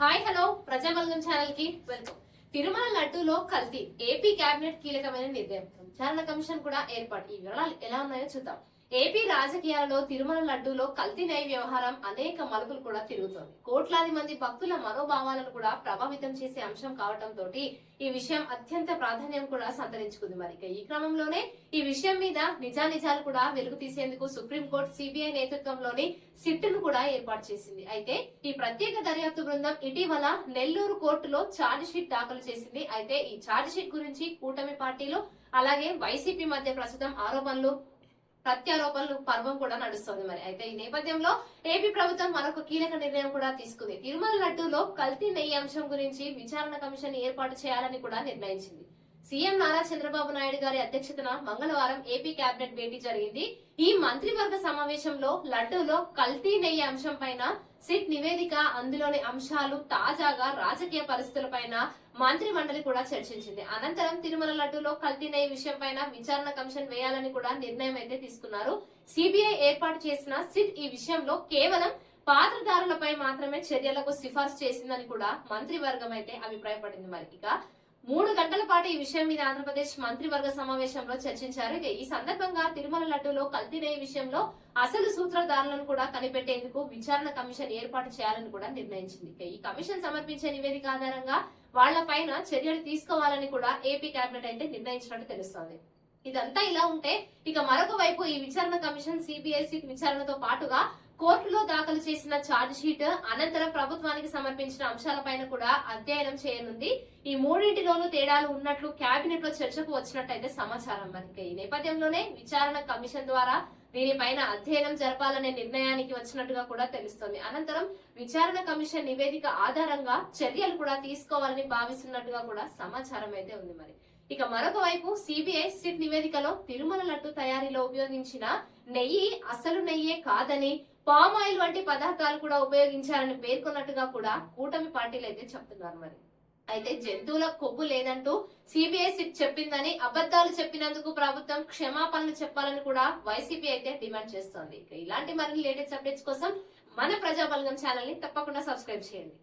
Hi hello. ప్రజాబలగం ఛానల్కి welcome. Tirumala లడ్డూలో కల్తీ. ఏపీ కేబినెట్ కీలకమైన నిర్ణయం. విచారణ కమిషన్ కూడా ఏర్పాటు. ఈ వివరాలు ఎలా ఉన్నాయో చూద్దాం. ఏపీ రాజకీయాలలో తిరుమల లడ్డూలో కల్తీ న్యాయ వ్యవహారం అనేక మలుపులు కూడా తిరుగుతోంది. కోట్లాది మంది భక్తుల మనోభావాలను కూడా ప్రభావితం చేసే అంశం కావడంతో ఈ విషయం అత్యంత ప్రాధాన్యం కూడా సంతరించుకుంది మరి. ఈ క్రమంలోనే ఈ విషయం మీద నిజానిజాలు కూడా వెలుగు తీసేందుకు సుప్రీంకోర్టు సిబిఐ నేతృత్వంలోని సిట్ను కూడా ఏర్పాటు చేసింది. అయితే ఈ ప్రత్యేక దర్యాప్తు బృందం ఇటీవల నెల్లూరు కోర్టులో ఛార్జ్ షీట్ దాఖలు చేసింది. అయితే ఈ ఛార్జ్ షీట్ గురించి కూటమి పార్టీలు అలాగే వైసీపీ మధ్య ప్రస్తుతం ఆరోపణలు ప్రత్యారోపణలు పర్వం కూడా నడుస్తోంది మరి. అయితే ఈ నేపథ్యంలో ఏపీ ప్రభుత్వం మరొక కీలక నిర్ణయం కూడా తీసుకుంది. తిరుమల లడ్డూలో కల్తీ నెయ్యి అంశం గురించి విచారణ కమిషన్ ఏర్పాటు చేయాలని కూడా నిర్ణయించింది. సీఎం నారా చంద్రబాబు నాయుడు గారి అధ్యక్షతన మంగళవారం ఏపీ కేబినెట్ భేటీ జరిగింది. ఈ మంత్రివర్గ సమావేశంలో లడ్డూలో కల్తీ నెయ్యి అంశం పైన సిట్ నివేదిక అందులోని అంశాలు తాజాగా రాజకీయ పరిస్థితులపైన మంత్రి మండలి కూడా చర్చించింది. అనంతరం తిరుమల లడ్డూలో కల్తీ నెయ్యి విషయం పైన విచారణ కమిషన్ వేయాలని కూడా నిర్ణయం అయితే తీసుకున్నారు. సిబిఐ ఏర్పాటు చేసిన సిట్ ఈ విషయంలో కేవలం పాత్రదారులపై మాత్రమే చర్యలకు సిఫార్సు చేసిందని కూడా మంత్రివర్గం అయితే అభిప్రాయపడింది మరి. ఇక మూడు గంటల పాటు ఈ విషయం మీద ఆంధ్రప్రదేశ్ మంత్రివర్గ సమావేశంలో చర్చించారు. ఈ సందర్భంగా తిరుమల లడ్డూలో కల్తీనే విషయంలో అసలు సూత్రధారులను కూడా కనిపెట్టేందుకు విచారణ కమిషన్ ఏర్పాటు చేయాలని కూడా నిర్ణయించింది. ఈ కమిషన్ సమర్పించే నివేదిక ఆధారంగా వాళ్ళ పైన చర్యలు తీసుకోవాలని కూడా ఏపీ కేబినెట్ అయితే నిర్ణయించినట్టు తెలుస్తోంది. ఇదంతా ఇలా ఉంటే ఇక మరొక వైపు ఈ విచారణ కమిషన్ సిబిఐసి విచారణతో పాటుగా కోర్టులో దాఖలు చేసిన ఛార్జ్ షీట్ అనంతరం ప్రభుత్వానికి సమర్పించిన అంశాలపైన కూడా అధ్యయనం చేయనుంది. ఈ మూడింటిలోనూ తేడాలు ఉన్నట్లు కేబినెట్లో చర్చకు వచ్చినట్టయితే సమాచారం మనకి. ఈ నేపథ్యంలోనే విచారణ కమిషన్ ద్వారా దీనిపైన అధ్యయనం జరపాలనే నిర్ణయానికి వచ్చినట్టుగా కూడా తెలుస్తోంది. అనంతరం విచారణ కమిషన్ నివేదిక ఆధారంగా చర్యలు కూడా తీసుకోవాలని భావిస్తున్నట్టుగా కూడా సమాచారం అయితే ఉంది మరి. ఇక మరొక వైపు సిబిఐ సిట్ నివేదికలో తిరుమల లడ్డు తయారీలో ఉపయోగించిన నెయ్యి అసలు నెయ్యే కాదని పామ్ ఆయిల్ వంటి పదార్థాలు కూడా ఉపయోగించారని పేర్కొన్నట్టుగా కూడా కూటమి పార్టీలు అయితే చెప్తున్నారు మరి. అయితే జంతువుల కొవ్వు లేదంటూ సిబిఐ చెప్పిందని అబద్దాలు చెప్పినందుకు ప్రభుత్వం క్షమాపణలు చెప్పాలని కూడా వైసీపీ అయితే డిమాండ్ చేస్తోంది. ఇలాంటి మరిన్ని లేటెస్ట్ అప్డేట్స్ కోసం మన ప్రజాబలగం ఛానల్ని తప్పకుండా సబ్స్క్రైబ్ చేయండి.